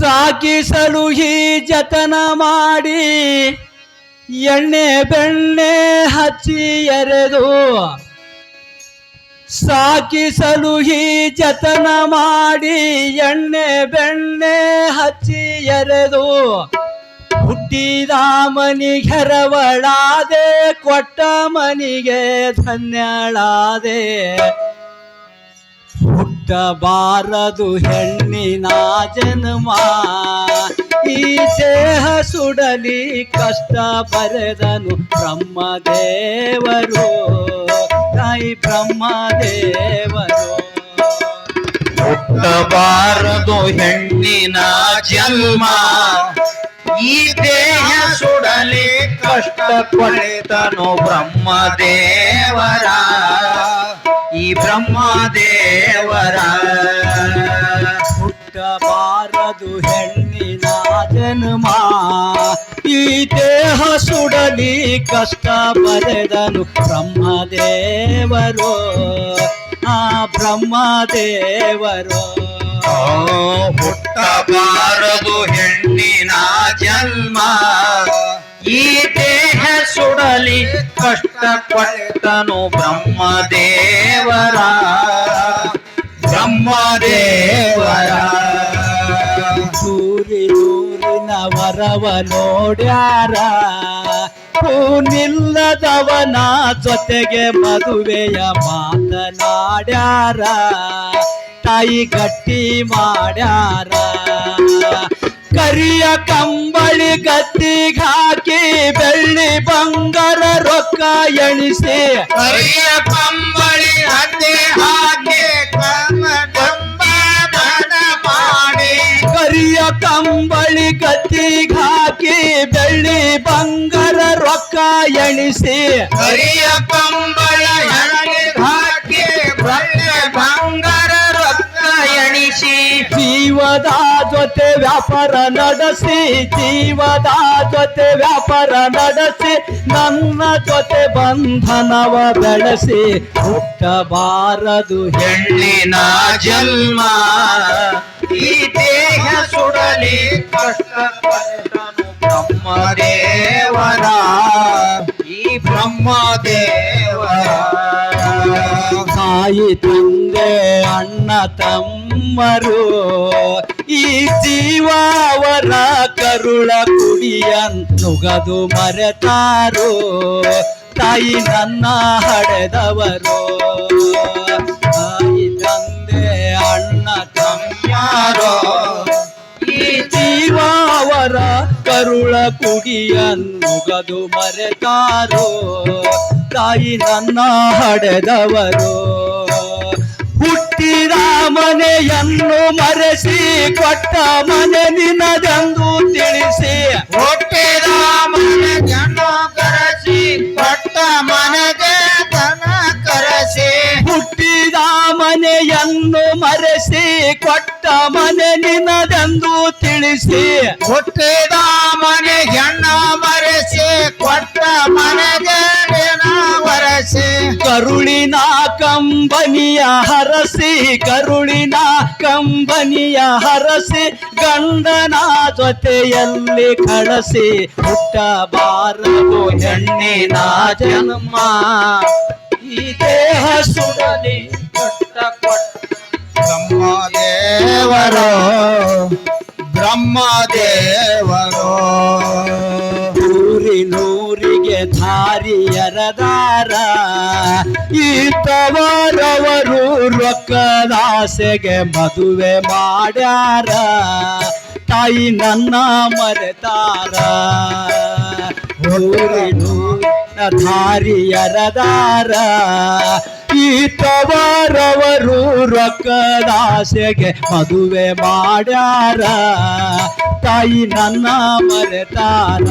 ಸಾಕಿಸಲು ಈ ಜತನ ಮಾಡಿ ಎಣ್ಣೆ ಬೆಣ್ಣೆ ಹಚ್ಚಿ ಎರೆದು ಸಾಕಿಸಲು ಈ ಜತನ ಮಾಡಿ ಎಣ್ಣೆ ಬೆಣ್ಣೆ ಹಚ್ಚಿ ಎರೆದು ಹುಟ್ಟಿದ ಮನಿಗೆರವಳಾದೆ ಕೊಟ್ಟ ಮನಿಗೆ ಧನ್ಯಳಾದೆ. ಹುಟ್ಟಬಾರದು ಹೆಣ್ಣಿನ ಜನ್ಮ. ಈ ದೇಹ ಸುಡಲಿ ಕಷ್ಟ ಬರೆದನು ಬ್ರಹ್ಮದೇವರು. ತಾಯಿ ಬ್ರಹ್ಮದೇವರು. ಹುಟ್ಟಬಾರದು ಹೆಣ್ಣಿನ ಜನ್ಮ. ಈ ದೇಹ ಸುಡಲಿ ಕಷ್ಟ ಪಡೆದನು ಬ್ರಹ್ಮದೇವರ. ಬ್ರಹ್ಮದೇವರ ಹುಟ್ಟಬಾರದು ಹೆಣ್ಣಿನ ಜನ್ಮ ಈ ದೇಹ ಸುಡಲಿ ಕಷ್ಟ ಬರೆದನು ಬ್ರಹ್ಮದೇವರು ಆ ಬ್ರಹ್ಮದೇವರು ಓ, ಹುಟ್ಟಬಾರದು ಹೆಣ್ಣಿನ ಜನ್ಮ ಈ ದೇಹ ಸುಡಲಿ ಕಷ್ಟ ಪಟ್ಟನು ಬ್ರಹ್ಮದೇವರ. ಬ್ರಹ್ಮದೇವರ. ಸೂರಿ ನೂರಿನ ವರವ ನೋಡ್ಯಾರ. ನಿಲ್ಲದವನ ಜೊತೆಗೆ ಮದುವೆಯ ಮಾತನಾಡ್ಯಾರ. ತಾಯಿ ಗಟ್ಟಿ ಮಾಡ್ಯಾರ. ಕರಿಯ ಕಂಬಳಿ ಗದ್ದಿಗೆ ಹಾಕಿ ಬೆಳ್ಳಿ ಬಂಗಾರ ರೊಕ್ಕ ಎಣಿಸಿ ಕರಿಯ ಕಂಬಳಿ ಅತ್ತೆ ಹಾಕಿ ಕಂಬನ ಮಾಡಿ ಕರಿಯ ಕಂಬಳಿ ಗದ್ದಿಗೆ ಹಾಕಿ ಬೆಳ್ಳಿ ಬಂಗಾರ ರೊಕ್ಕ ಎಣಿಸಿ ಕರಿಯ ಕಂಬಳ ಎಣೆ ಹಾಕಿ ಬಳ್ಳೆ ಬಂಗಾರ ರೊಕ್ಕ ಎಣಿಸಿ ಜೀವದ ಜೊತೆ ವ್ಯಾಪಾರ ನಡೆಸಿ, ಜೀವದ ಜೊತೆ ವ್ಯಾಪಾರ ನಡೆಸಿ, ನನ್ನ ಜೊತೆ ಬಂಧನವ ಬೆಳೆಸಿ ಹುಟ್ಟಬಾರದು ಹೆಣ್ಣಿನ ಜನ್ಮ. ಈ ದೇಹ ಸುಡಲಿ, ಕಷ್ಟ ಪಟ್ಟನು ಬ್ರಹ್ಮದೇವರ. ಈ ಬ್ರಹ್ಮದೇವರ. ತಾಯಿ ತಂದೆ, ಅಣ್ಣ, ತಮ್ಮರು ಈ ಜೀವಾವರ ಕರುಳ ಕುಡಿಯ ನುಗದು ಮರೆತಾರೋ? ತಾಯಿ ನನ್ನ ಹಡೆದವರು? ತಾಯಿ ತಂದೆ ಅಣ್ಣ ತಮ್ಮಾರೋ ಈ ಜೀವಾವರ ಕರುಳ ಕುಡಿಯ ನುಗದು ಮರೆತಾರೋ? ತಾಯಿ ನನ್ನ ಹಡೆದವರು? ಹುಟ್ಟಿದ ಮನೆಯನ್ನು ಮರೆಸಿ ಕೊಟ್ಟ ಮನೆ ನಿನದೆಂದು ತಿಳಿಸಿ. ಹುಟ್ಟಿದ ಮನೆಯನ್ನು ಕರೆಸಿ ಕೊಟ್ಟ ಮನೆಗೆ ತನ ಕರೆಸಿ. ಹುಟ್ಟಿದ ಮನೆಯನ್ನು ಮರೆಸಿ ಕೊಟ್ಟ ಮನೆ ನಿನದೆಂದು ತಿಳಿಸಿ. ಹುಟ್ಟಿದ ಮನೆಯನ್ನು ಮರೆಸಿ ಕೊಟ್ಟ ಮನೆಗೆ ವರೆಸಿ ಕರುಳಿನ ಕಂಬನಿಯ ಹರಸಿ, ಕರುಳಿನ ಕಂಬನಿಯ ಹರಸಿ, ಗಂಡನ ಜೊತೆಯಲ್ಲಿ ಕಳಸಿ ಹುಟ್ಟಬಾರದು ಹೆಣ್ಣಿನ ಜನ್ಮ. ಈ ದೇಹ ಸುಡಲಿ, ಕೊಟ್ಟ ಬ್ರಹ್ಮ ದೇವರೋ ಬ್ರಹ್ಮದೇವರು ಊರಿ ನೂರಿಗೆ ಧಾರಿಯರದಾರ ಈತವರವರು ರೊಕ್ಕದಾಸೆಗೆ ಮದುವೆ ಮಾಡ್ಯಾರ. ತಾಯಿ ನನ್ನ ಮರೆತಾರ. ಊರಿ ನೂರಿನ ಧಾರಿಯರದಾರ ಈತವರವರು ರೊಕ್ಕದಾಸೆಗೆ ಮದುವೆ ಮಾಡ್ಯಾರ. ತಾಯಿ ನನ್ನ ಮರೆತಾರ.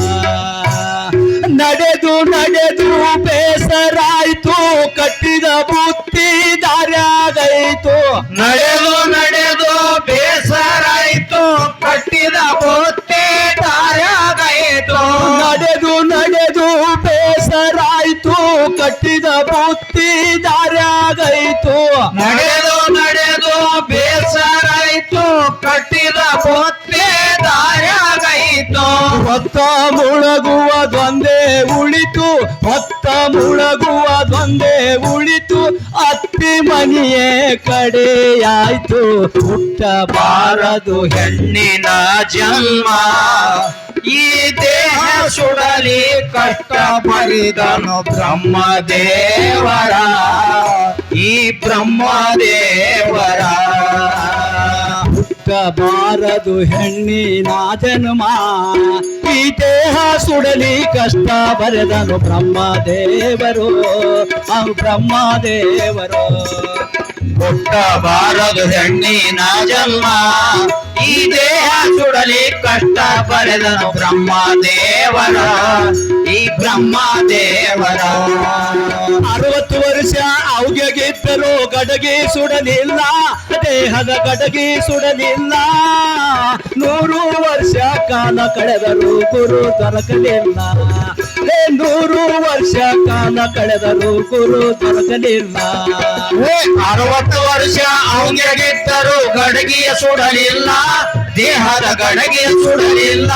ನಡೆದು ನಡೆದು ಬೇಸರಾಯ್ತು, ಕಟ್ಟಿದ ಬುತ್ತಿ ದಾರ್ಯಾಗೈತು. ನಡೆದು ನಡೆದು ಬೇಸರಾಯ್ತು, ಕಟ್ಟಿದ ಬುತ್ತಿ ದಾರ್ಯಾಗಾಯಿತು ನಡೆದು ನಡೆದು ಬೇಸರಾಯ್ತು, ಕಟ್ಟಿದ ಬುತ್ತಿ ದಾರ್ಯಾಗೈತು. ನಡೆದು ಹೊತ್ತ ದ್ವಂದ್ವೆ ಉಳಿತು ಭಕ್ತ ಮುಳಗುವ ದ್ವಂದ್ವೆ ಉಳಿತು, ಅತ್ತಿ ಮನೆಯೇ ಕಡೆಯಾಯ್ತು. ಹುಟ್ಟಬಾರದು ಹೆಣ್ಣಿನ ಜನ್ಮ. ಈ ದೇಹ ಸುಡಲಿ ಕಷ್ಟ ಬರಿದನು ಬ್ರಹ್ಮದೇವರ. ಈ ಬ್ರಹ್ಮದೇವರ. ಹುಟ್ಟಬಾರದು ಹೆಣ್ಣಿನ ಜನ್ಮ. ಈ ದೇಹ ಸುಡಲಿ ಕಷ್ಟ ಬರೆದನು ಬ್ರಹ್ಮದೇವರು. ಅವು ಬ್ರಹ್ಮದೇವರು. ಹುಟ್ಟಬಾರದು ಹೆಣ್ಣಿನ ಜನ್ಮ. ಈ ದೇಹ ಸುಡಲಿ ಕಷ್ಟ ಬ್ರಹ್ಮ ದೇವರ, ಈ ಬ್ರಹ್ಮ ದೇವರ. ಅರವತ್ತು ವರ್ಷ ಅವ್ಗೆಗಿದ್ದರು ಗಡಗಿ ಸುಡಲಿಲ್ಲ, ದೇಹದ ಗಡಗಿ ಸುಡಲಿಲ್ಲ. ನೂರು ವರ್ಷ ಕಾಲ ಕಳೆದರೂ ಗುರು ದೊರಕಲಿಲ್ಲ. ಹೇ ನೂರು ವರ್ಷ ಕಾಲ ಕಳೆದರು ಗುರು ದೊರಕಲಿಲ್ಲ. ಅರವತ್ತು ವರ್ಷ ಅವಂಗೆಗಿದ್ದರು ಗಡಗಿಯ ಸುಡಲಿಲ್ಲ ದೇಹದ ಗಡಗಿಯ ಸುಡಲಿಲ್ಲ.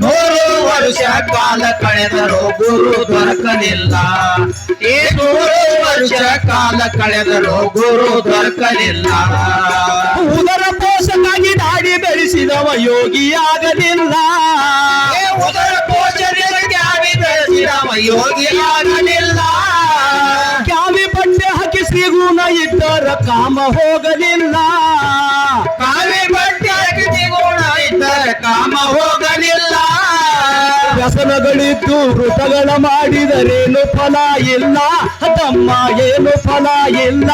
ನೂರು ವರ್ಷ ಕಾಲ ಕಳೆದರು ಗುರು ದೊರಕಲಿಲ್ಲ. ಈ ನೂರು ವರ್ಷ ಕಾಲ ಕಳೆದರು ಗುರು ದೊರಕಲಿಲ್ಲ. ಉದರ ಪೋಷಕಾಗಿ ನಾಡಿ ಬೆಳೆಸಿದವ ಯೋಗಿಯಾಗಲಿಲ್ಲ. ಯೋಗಿ ಆಗಲಿಲ್ಲ. ಕ್ಯಾವಿ ಬಟ್ಟೆ ಹಾಕಿ ಶ್ರೀಗುಣ ಇದ್ದರ ಕಾಮ ಹೋಗಲಿಲ್ಲ. ಕಾವಿ ಬಟ್ಟೆ ಹಾಕಿ ಸಿಗುಣ ಇದ್ದರ ಕಾಮ ಹೋಗಲಿಲ್ಲ ವ್ಯಸನಗಳಿದ್ದು ವೃತಗಳ ಮಾಡಿದರೇನು ಫಲ ಇಲ್ಲ? ತಮ್ಮ ಏನು ಫಲ ಇಲ್ಲ?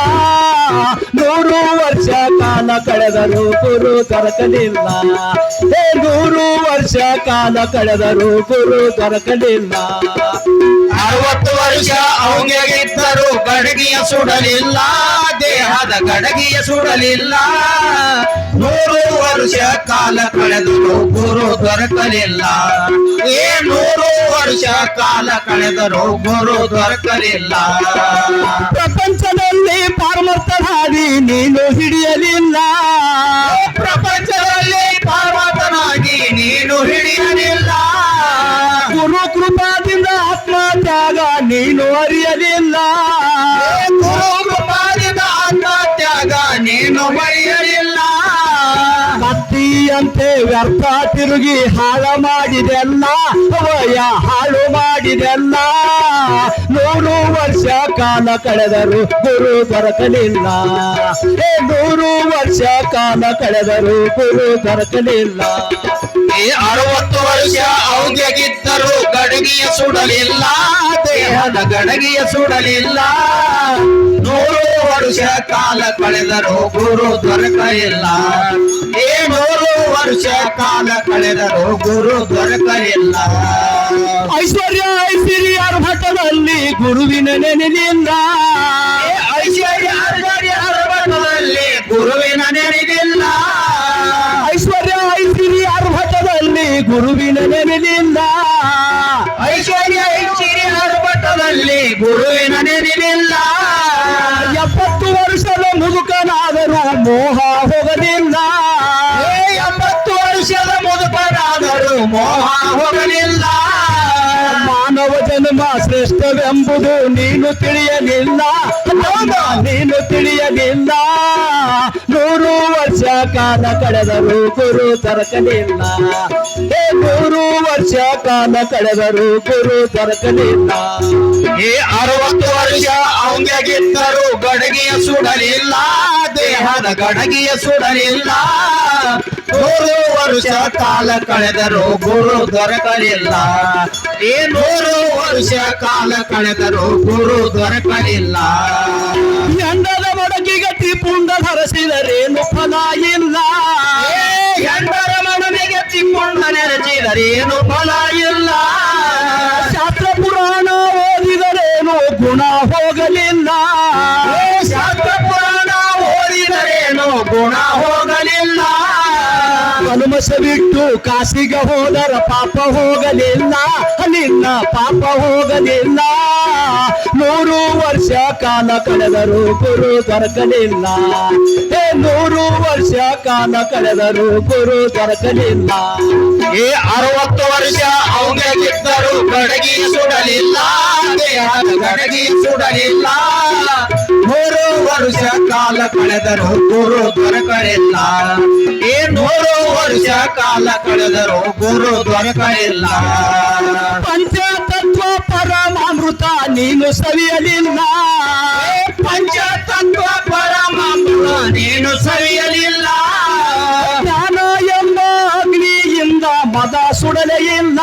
ನೂರು ವರ್ಷ ಕಾಲ ಕಳೆದರು ಗುರು ದೊರಕಲಿಲ್ಲ ಹೇ, ನೂರು ವರ್ಷ ಕಾಲ ಕಳೆದರು ಗುರು ದೊರಕಲಿಲ್ಲ ಅರವತ್ತು ವರ್ಷ ಅವಂಗೆಗಿದ್ದರು ಗಡಗಿಯ ಸುಡಲಿಲ್ಲ, ದೇಹದ ಗಡಗಿಯ ಸುಡಲಿಲ್ಲ. ಕಾಲ ಕಳೆದು ಗುರು ದೊರಕಲಿಲ್ಲ. ಏ ನೂರು ವರ್ಷ ಕಾಲ ಕಳೆದರು ಗುರು ದೊರಕಲಿಲ್ಲ. ಪ್ರಪಂಚದಲ್ಲಿ ಪಾರಮರ್ಥನಾಗಿ ನೀನು ಹಿಡಿಯಲಿಲ್ಲ. ಪ್ರಪಂಚದಲ್ಲಿ ಪಾರ್ವತನಾಗಿ ನೀನು ಹಿಡಿಯಲಿಲ್ಲ. ಗುರು ಕೃಪಾದಿಂದ ಆತ್ಮ ತ್ಯಾಗ ನೀನು ಅರಿಯಲಿಲ್ಲ. ಗುರು ಕೃಪಾದಿಂದ ಆತ್ಮತ್ಯಾಗ ನೀನು ಮರೆಯಲಿಲ್ಲ ಕತ್ತಿಯಂತೆ ವ್ಯರ್ಥ ತಿರುಗಿ ಹಾಳು ಮಾಡಿದೆಲ್ಲ, ವಯ ಹಾಳು ಮಾಡಿದೆಲ್ಲ. ನೂರು ವರ್ಷ ಕಾಲ ಕಳೆದರು ಗುರು ದೊರಕಲಿಲ್ಲ. ನೂರು ವರ್ಷ ಕಾಲ ಕಳೆದರು ಗುರು ದೊರಕಲಿಲ್ಲ. ಅರವತ್ತು ವರ್ಷ ಔದ್ಯಗಿದ್ದರು ಗಡಗಿಯ ಸುಡಲಿಲ್ಲ ದೇಹದ ಗಡಗಿಯ ಸುಡಲಿಲ್ಲ. ನೂರು ವರ್ಷ ಕಾಲ ಕಳೆದರು ಗುರು ದೊರಕಲಿಲ್ಲ ಏ ನೂರು ವರ್ಷ ಕಾಲ ಕಳೆದರು ಗುರು ದೊರಕಲಿಲ್ಲ ಐಶ್ವರ್ಯ ಐಶ್ವರ್ಯರ ಮಠದಲ್ಲಿ ಗುರುವಿನ ನೆನೆಲಿಲ್ಲ ಈ ಐಶ್ವರ್ಯ ಐಶ್ವರ್ಯಾರ ಮಠದಲ್ಲಿ ಗುರುವಿನ ನೆನೆದಿಲ್ಲ ಐಶ್ವರ್ಯ ಐಶ್ವರ್ಯರ ಮಠದಲ್ಲಿ ಗುರುವಿನ ನೆನೆಲಿಲ್ಲ ಐಶ್ವರ್ಯ ಐಶ್ವರ್ಯ ಅರವತ್ತದಲ್ಲಿ ಗುರುವಿನ ನೆನೆದಿಲ್ಲ ಎಪ್ಪತ್ತು ವರ್ಷದ ಮುದುಕನಾದರೂ ಮೋಹ ಹೋಗಲಿಲ್ಲ ಏ ಎಂಬತ್ತು ವರ್ಷದ ಮುದುಕನಾದರೂ ಮೋಹ ಹೋಗಲಿಲ್ಲ ಮಾನವ ಜನ್ಮ ಶ್ರೇಷ್ಠವೆಂಬುದು ನೀನು ತಿಳಿಯಲಿಲ್ಲ? ನೀನು ತಿಳಿಯಲಿಲ್ಲ. ನೂರು ವರ್ಷ ಕಾಲ ಕಳೆದರು ಗುರು ದೊರಕಲಿಲ್ಲ. ಏ ನೂರು ವರ್ಷ ಕಾಲ ಕಳೆದರು ಗುರು ದೊರಕಲಿಲ್ಲ. ಈ ಅರವತ್ತು ವರ್ಷ ಅವಂಗೆಗಿದ್ದರು ಗಡಗಿಯ ಸುಡಲಿಲ್ಲ ದೇಹದ ಗಡಗಿಯ ಸುಡಲಿಲ್ಲ. ನೂರು ವರ್ಷ ಕಾಲ ಕಳೆದರು ಗುರು ದೊರಕಲಿಲ್ಲ. ಈ ನೂರು ವರ್ಷ ಕಾಲ ಕಳೆದರು ಗುರು ದೊರಕಲಿಲ್ಲ. ಎಂಡದ ಮಡಗಿಗೆ ಪುಂಡ ಧರಿಸಿದರೆ ಫಲ ಇಲ್ಲ. ಏ ಹೆಂಡರ ಮನನಿಗೆ ತಿಕ್ಕೊಂಡ ನೆರಚಿದರೇನು ಫಲ ಕಲ್ಮಶ ಬಿಟ್ಟು ಕಾಸಿಗೆ ಹೋದರ ಪಾಪ ಹೋಗಲಿಲ್ಲ ನಿನ್ನ ಪಾಪ ಹೋಗಲಿಲ್ಲ. ನೂರು ವರ್ಷ ಕಾಲ ಕಳೆದರು ಗುರು ದೊರಕಲಿಲ್ಲ. ಏ ನೂರು ವರ್ಷ ಕಾಲ ಕಳೆದರು ಗುರು ದೊರಕಲಿಲ್ಲ. ಏ ಅರವತ್ತು ವರ್ಷ ಅವಂಗಿದ್ದರು ಗಡಗಿ ಸುಡಲಿಲ್ಲ ಕಡಗಿ ಗಡಗಿ ಸುಡಲಿಲ್ಲ. ನೂರು ವರ್ಷ ಕಾಲ ಕಳೆದರು ಗುರು ದೊರಕಲಿಲ್ಲ. ಏ ನೂರು ವರ್ಷ ಕಾಲ ಕಳೆದರು ಗುರು ದೊರಕಲಿಲ್ಲ. ಪಂಚತತ್ವ ಪರಮಾಮೃತ ನೀನು ಸವಿಯಲಿಲ್ಲ ಪಂಚತತ್ವ ಪರಮಾಮೃತ ನೀನು ಸವಿಯಲಿಲ್ಲ ಜ್ಞಾನ ಎಂಬ ಅಗ್ನಿಯಿಂದ ಮದ ಸುಡಲೇ ಇಲ್ಲ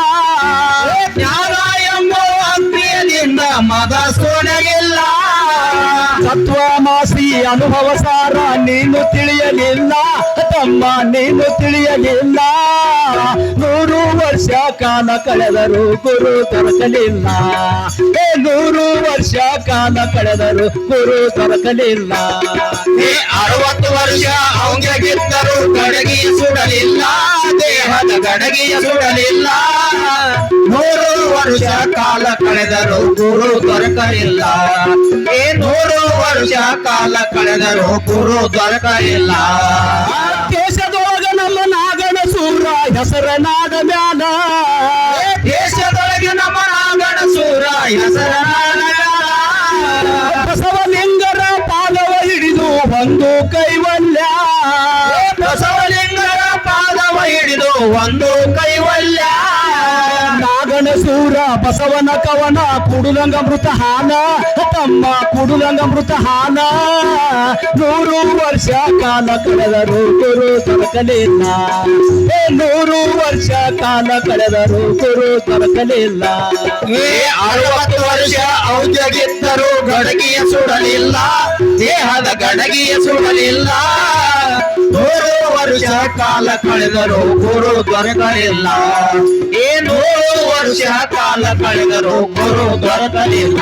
ಜ್ಞಾನ ಎಂಬ ಅಗ್ನಿಯದಿಂದ ಮದ ಸೋಡಗಿಲ್ಲ ತತ್ವಮಾಸಿ ಅನುಭವ ಸಾರ, ನೀನು ತಿಳಿಯಲಿಲ್ಲ, ತಮ್ಮ ನೀನು ತಿಳಿಯಲಿಲ್ಲ. ನೂರು ವರ್ಷ ಕಾಲ ಕಳೆದರು ಗುರು ದೊರಕಲಿಲ್ಲ. ಏ ನೂರು ವರ್ಷ ಕಾಲ ಕಳೆದರು ಗುರು ದೊರಕಲಿಲ್ಲ. ಏ ಅರವತ್ತು ವರ್ಷ ಅವಂಗಿದ್ದರು ಕಡಗಿ ಸುಡಲಿಲ್ಲ, ದೇಹದ ಕಡಗಿಯ ಸುಡಲಿಲ್ಲ. ನೂರು ವರ್ಷ ಕಾಲ ಕಳೆದರು ಗುರು ದೊರಕಲಿಲ್ಲ. ಏ ನೂರು ವರ್ಷ ಕಾಲ ಕಳೆದರು ಗುರು ದೊರಕಲಿಲ್ಲ. ದೇಶದೊಳಗ ನಮ್ಮ ನಾಗನ ಸೂರ ಹೆಸರ ಬ್ಯಾನ ಕೇಶದೊಳಗೆ ದೇಶದೊಳಗೆ ನಮ್ಮ ನಾಗನ ಸೂರ ಹೆಸರ ಬಸವಲಿಂಗರ ಪಾದವ ಹಿಡಿದು ಒಂದು ಕೈವಲ್ಯ. ಬಸವಲಿಂಗರ ಪಾದವ ಹಿಡಿದು ಒಂದು ಕೈವಲ್ಯ. ಸೂರ ಬಸವನ ಕವನ, ಕುಡುಲಂಗ ಮೃತ ಹಾನ, ತಮ್ಮ ಕುಡುಲಂಗ ಮೃತ ಹಾನ. ನೂರು ವರ್ಷ ಕಾಲ ಕಳೆದರು ಗುರು ಏ, ನೂರು ವರ್ಷ ಕಾಲ ಕಳೆದರು ಗುರು ದೊರಕಲಿಲ್ಲ ಏ, ಅರವತ್ತು ವರ್ಷ ಔದ್ಯಗಿದ್ದರು ಗಡಗಿಯ ಸುಡಲಿಲ್ಲ. ದೇಹದ ಗಡಗಿಯ ಸುಡಲಿಲ್ಲ. ನೂರು ವರ್ಷ ಕಾಲ ಕಳೆದರು ಗುರು ದೊರಕಲಿಲ್ಲ. ಏನು ವರ್ಷ ಕಾಲ ಕಳೆದರು ಗುರು ದೊರಕಲಿಲ್ಲ.